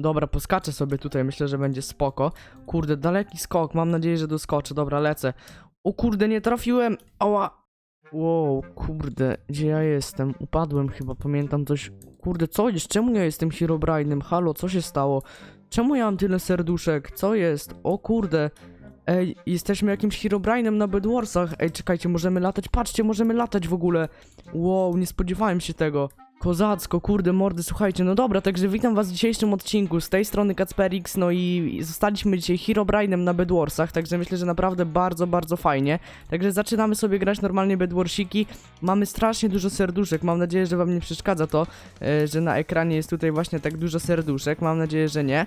Dobra, poskaczę sobie tutaj, myślę, że będzie spoko. Kurde, daleki skok, mam nadzieję, że doskoczę. Dobra, lecę. O kurde, nie trafiłem! Ała! Wow, kurde, gdzie ja jestem? Upadłem chyba, pamiętam coś. Kurde, co jest? Czemu ja jestem Herobrine'em? Halo, co się stało? Czemu ja mam tyle serduszek? Co jest? O kurde. Ej, jesteśmy jakimś Herobrine'em na Bedwarsach. Ej, czekajcie, możemy latać. Patrzcie, możemy latać w ogóle. Wow, nie spodziewałem się tego. Kozacko, kurde, mordy, słuchajcie, no dobra, także witam was w dzisiejszym odcinku, z tej strony Kacperix, no i zostaliśmy dzisiaj Herobrine'em na Bedwarsach, także myślę, że naprawdę bardzo, bardzo fajnie. Także zaczynamy sobie grać normalnie Bedwarsiki, mamy strasznie dużo serduszek, mam nadzieję, że wam nie przeszkadza to, e, że na ekranie jest tutaj właśnie tak dużo serduszek, mam nadzieję, że nie.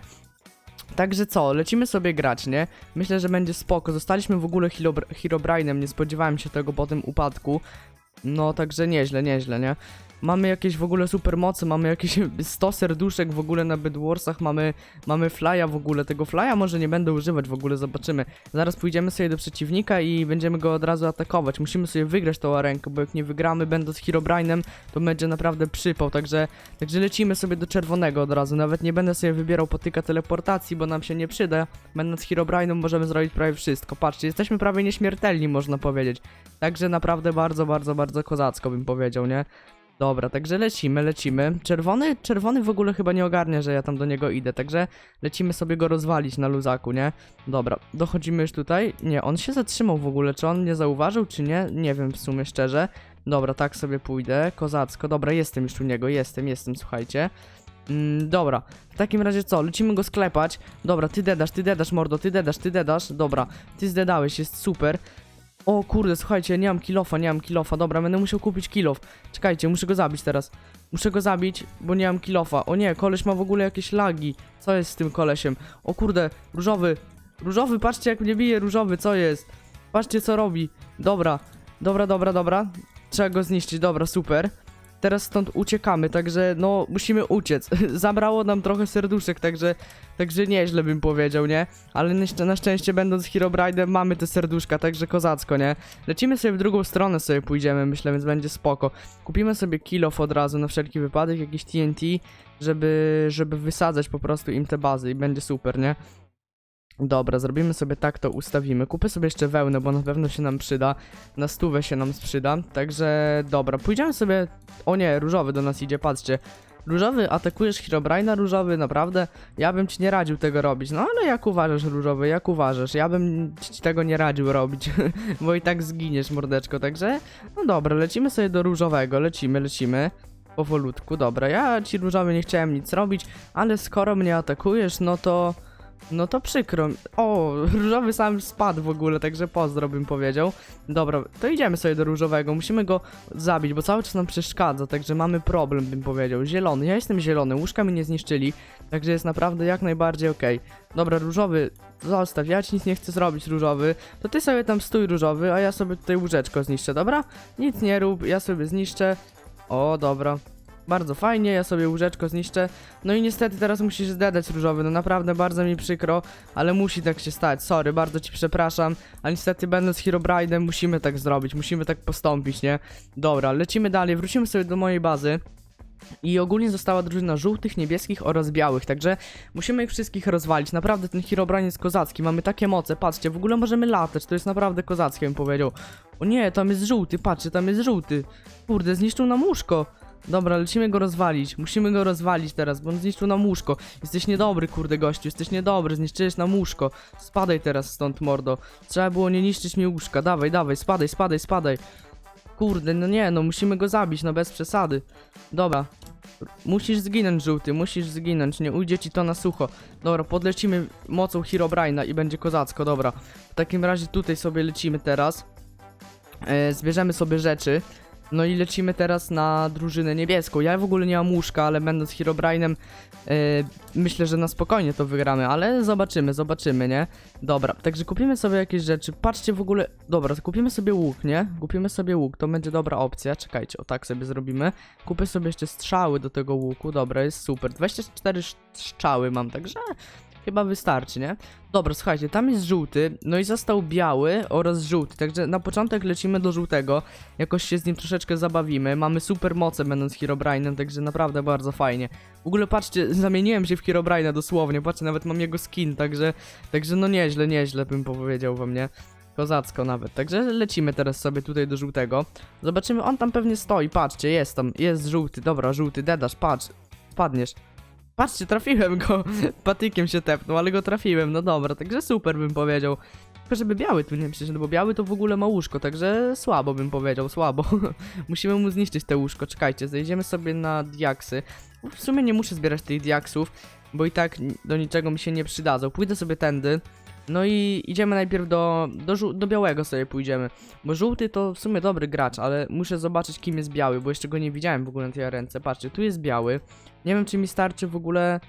Także co, lecimy sobie grać, nie? Myślę, że będzie spoko. Zostaliśmy w ogóle Herobr- Herobrine'em, nie spodziewałem się tego po tym upadku. No, także nieźle, nieźle, nie? Mamy jakieś w ogóle supermocy, mamy jakieś 100 serduszek w ogóle na Bedwarsach, mamy, mamy flya w ogóle. Tego flya może nie będę używać w ogóle, zobaczymy. Zaraz pójdziemy sobie do przeciwnika i będziemy go od razu atakować. Musimy sobie wygrać tą arenkę, bo jak nie wygramy będąc Herobrine'em, to będzie naprawdę przypał, także, także lecimy sobie do czerwonego od razu. Nawet nie będę sobie wybierał potyka teleportacji, bo nam się nie przyda. Będąc Herobrine'em możemy zrobić prawie wszystko. Patrzcie, jesteśmy prawie nieśmiertelni, można powiedzieć. Także naprawdę bardzo, bardzo, bardzo kozacko bym powiedział, nie? Dobra, także lecimy, lecimy. Czerwony, czerwony w ogóle chyba nie ogarnia, że ja tam do niego idę, także lecimy sobie go rozwalić na luzaku, nie? Dobra, dochodzimy już tutaj. Nie, on się zatrzymał w ogóle, czy on mnie zauważył, czy nie? Nie wiem w sumie szczerze. Dobra, tak sobie pójdę, kozacko. Dobra, jestem już u niego, jestem, jestem, słuchajcie. Mm, dobra, w takim razie co? Lecimy go sklepać. Dobra, ty dedasz, ty dedasz, mordo, ty dedasz, ty dedasz. Dobra, ty zdedałeś, jest super. O kurde, słuchajcie, nie mam kilofa, nie mam kilofa. Dobra, będę musiał kupić kilof. Czekajcie, muszę go zabić teraz. Muszę go zabić, bo nie mam kilofa. O nie, koleś ma w ogóle jakieś lagi. Co jest z tym kolesiem? O kurde, różowy. Różowy, patrzcie jak mnie bije różowy, co jest? Patrzcie co robi. Dobra, dobra, dobra, dobra. Trzeba go zniszczyć, dobra, super. Teraz stąd uciekamy, także no musimy uciec. Zabrało nam trochę serduszek, także także nieźle bym powiedział, nie? Ale na, na szczęście będąc Herobrine'em mamy te serduszka, także kozacko, nie? Lecimy sobie w drugą stronę sobie pójdziemy, myślę, więc będzie spoko. Kupimy sobie kilof od razu na wszelki wypadek, jakiś TNT, żeby, żeby wysadzać po prostu im te bazy i będzie super, nie? Dobra, zrobimy sobie tak, to ustawimy. Kupię sobie jeszcze wełnę, bo na pewno się nam przyda. Na stówę się nam sprzyda. Także dobra, pójdziemy sobie. O nie, różowy do nas idzie, patrzcie. Różowy, atakujesz Herobrine'a różowy, naprawdę? Ja bym ci nie radził tego robić. No ale jak uważasz, różowy, jak uważasz? Ja bym ci tego nie radził robić, bo i tak zginiesz, mordeczko. Także, no dobra, lecimy sobie do różowego, lecimy, lecimy. Powolutku, dobra. Ja ci różowy nie chciałem nic robić, ale skoro mnie atakujesz, no to. No to przykro. O, różowy sam spadł w ogóle, także pozdro bym powiedział. Dobra, to idziemy sobie do różowego. Musimy go zabić, bo cały czas nam przeszkadza, także mamy problem, bym powiedział. Zielony, ja jestem zielony, łóżka mi nie zniszczyli, także jest naprawdę jak najbardziej okej. Dobra, różowy, zostaw, ja ci nic nie chcę zrobić, różowy. To ty sobie tam stój, różowy, a ja sobie tutaj łóżeczko zniszczę, dobra? Nic nie rób, ja sobie zniszczę. O, dobra. Bardzo fajnie, ja sobie łóżeczko zniszczę. No i niestety teraz musisz zdedać różowy, no naprawdę bardzo mi przykro, ale musi tak się stać, sorry, bardzo ci przepraszam, a niestety będąc Herobrine'em musimy tak zrobić, musimy tak postąpić, nie? Dobra, lecimy dalej, wrócimy sobie do mojej bazy. I ogólnie została drużyna żółtych, niebieskich oraz białych, także musimy ich wszystkich rozwalić. Naprawdę ten Herobrine jest kozacki, mamy takie moce, patrzcie, w ogóle możemy latać, to jest naprawdę kozackie, bym powiedział. O nie, tam jest żółty, patrzcie, tam jest żółty. Kurde, zniszczył nam łóżko. Dobra, lecimy go rozwalić. Musimy go rozwalić teraz, bo on zniszczył nam łóżko. Jesteś niedobry, kurde gościu, jesteś niedobry, zniszczyłeś nam łóżko. Spadaj teraz stąd, mordo. Trzeba było nie niszczyć mi łóżka. Dawaj, dawaj, spadaj, spadaj, spadaj. Kurde, no nie, no musimy go zabić, no bez przesady. Dobra. Musisz zginąć, żółty, musisz zginąć, nie ujdzie ci to na sucho. Dobra, podlecimy mocą Herobrine'a i będzie kozacko, dobra. W takim razie tutaj sobie lecimy teraz. E, zbierzemy sobie rzeczy. No i lecimy teraz na drużynę niebieską. Ja w ogóle nie mam łóżka, ale będąc Herobrine'em e, myślę, że na spokojnie to wygramy, ale zobaczymy, zobaczymy, nie? Dobra, także kupimy sobie jakieś rzeczy. Patrzcie w ogóle, dobra, kupimy sobie łuk, nie? Kupimy sobie łuk, to będzie dobra opcja. Czekajcie, o tak sobie zrobimy. Kupię sobie jeszcze strzały do tego łuku, dobra, jest super. 24 sz- strzały mam, także chyba wystarczy, nie? Dobra, słuchajcie, tam jest żółty, no i został biały oraz żółty, także na początek lecimy do żółtego, jakoś się z nim troszeczkę zabawimy, mamy super moce będąc Herobrine'em, także naprawdę bardzo fajnie. W ogóle patrzcie, zamieniłem się w Herobrine'a dosłownie, patrzcie, nawet mam jego skin, także, także no nieźle, nieźle bym powiedział wam, nie? Kozacko nawet, także lecimy teraz sobie tutaj do żółtego, zobaczymy, on tam pewnie stoi, patrzcie, jest tam, jest żółty, dobra, żółty, dedasz, patrz, wpadniesz. Patrzcie, trafiłem go. Patykiem się tepnął, ale go trafiłem. No dobra, także super bym powiedział. Tylko żeby biały tu nie przyszedł, bo biały to w ogóle ma łóżko, także słabo bym powiedział, słabo. Musimy mu zniszczyć te łóżko. Czekajcie, zejdziemy sobie na diaksy. W sumie nie muszę zbierać tych diaksów, bo i tak do niczego mi się nie przydadzą. Pójdę sobie tędy. No i idziemy najpierw do, do, do białego sobie pójdziemy. Bo żółty to w sumie dobry gracz, ale muszę zobaczyć kim jest biały, bo jeszcze go nie widziałem w ogóle na tej ręce. Patrzcie, tu jest biały. Nie wiem, czy mi starczy w ogóle.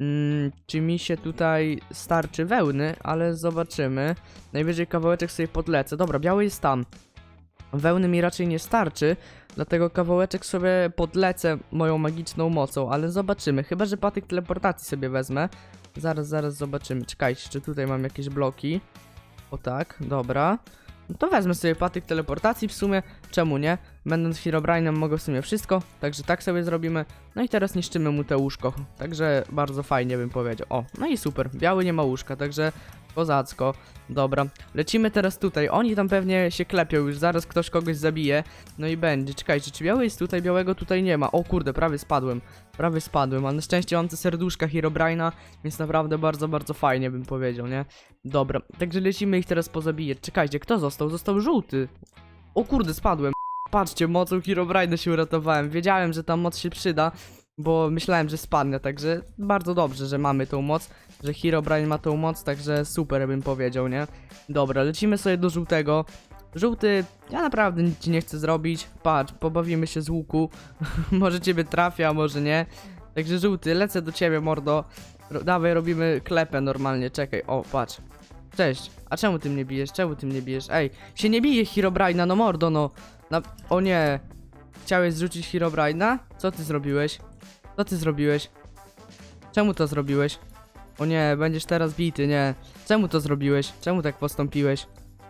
Mm, czy mi się tutaj starczy wełny, ale zobaczymy. Najwyżej kawałeczek sobie podlecę. Dobra, biały jest tam. Wełny mi raczej nie starczy, dlatego kawałeczek sobie podlecę moją magiczną mocą, ale zobaczymy. Chyba, że patyk teleportacji sobie wezmę. Zaraz, zaraz zobaczymy. Czekajcie, czy tutaj mam jakieś bloki. O tak, dobra. No to wezmę sobie patyk teleportacji w sumie. Czemu nie? Będąc Herobrine'em mogę w sumie wszystko, także tak sobie zrobimy. No i teraz niszczymy mu te łóżko, także bardzo fajnie bym powiedział. O, no i super, biały nie ma łóżka, także kozacko. Dobra, lecimy teraz tutaj. Oni tam pewnie się klepią już, zaraz ktoś kogoś zabije. No i będzie. Czekajcie, czy biały jest tutaj? Białego tutaj nie ma. O kurde, prawie spadłem. Prawie spadłem, ale na szczęście mam te serduszka Herobrine'a, więc naprawdę bardzo, bardzo fajnie bym powiedział, nie? Dobra, także lecimy ich teraz pozabijać. Czekajcie, kto został? Został żółty. O kurde, spadłem. Patrzcie, mocą Herobrine'a się uratowałem. Wiedziałem, że ta moc się przyda, bo myślałem, że spadnę, także bardzo dobrze, że mamy tą moc, że Herobrine ma tą moc, także super bym powiedział, nie? Dobra, lecimy sobie do żółtego. Żółty, ja naprawdę nic ci nie chcę zrobić. Patrz, pobawimy się z łuku. może ciebie trafia, może nie. Także żółty, lecę do ciebie, mordo. Ro dawaj, robimy klepę normalnie, czekaj, o, patrz. Cześć, a czemu ty mnie bijesz? Czemu ty mnie bijesz? Ej, się nie bije Herobrine'a, no mordo, no. Na... O nie. Chciałeś zrzucić Herobrine'a? Co ty zrobiłeś? Co ty zrobiłeś? Czemu to zrobiłeś? O nie, będziesz teraz bity, nie. Czemu to zrobiłeś? Czemu tak postąpiłeś?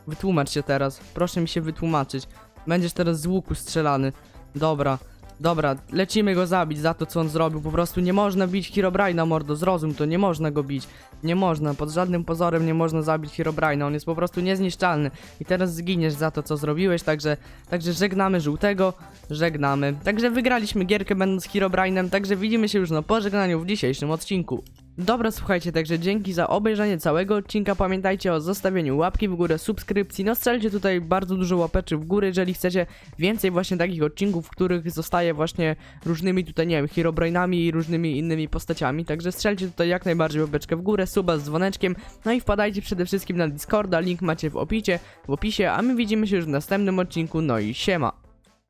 Wytłumacz się teraz. Proszę mi się wytłumaczyć. Będziesz teraz z łuku strzelany. Dobra. Dobra, lecimy go zabić za to, co on zrobił. Po prostu nie można bić Herobrine'a, mordo. Zrozum to, nie można go bić. Nie można, pod żadnym pozorem nie można zabić Herobrine'a. On jest po prostu niezniszczalny. I teraz zginiesz za to, co zrobiłeś, także, także żegnamy żółtego, żegnamy. Także wygraliśmy gierkę będąc Herobrine'em, także widzimy się już na pożegnaniu w dzisiejszym odcinku. Dobra, słuchajcie, także dzięki za obejrzenie całego odcinka. Pamiętajcie o zostawieniu łapki w górę, subskrypcji. No strzelcie tutaj bardzo dużo łapeczy w górę, jeżeli chcecie więcej właśnie takich odcinków, w których zostaje właśnie różnymi tutaj, nie wiem, Herobrine'ami i różnymi innymi postaciami. Także strzelcie tutaj jak najbardziej łapeczkę w górę, suba z dzwoneczkiem. No i wpadajcie przede wszystkim na Discorda, link macie w opisie, w opisie, a my widzimy się już w następnym odcinku. No i siema.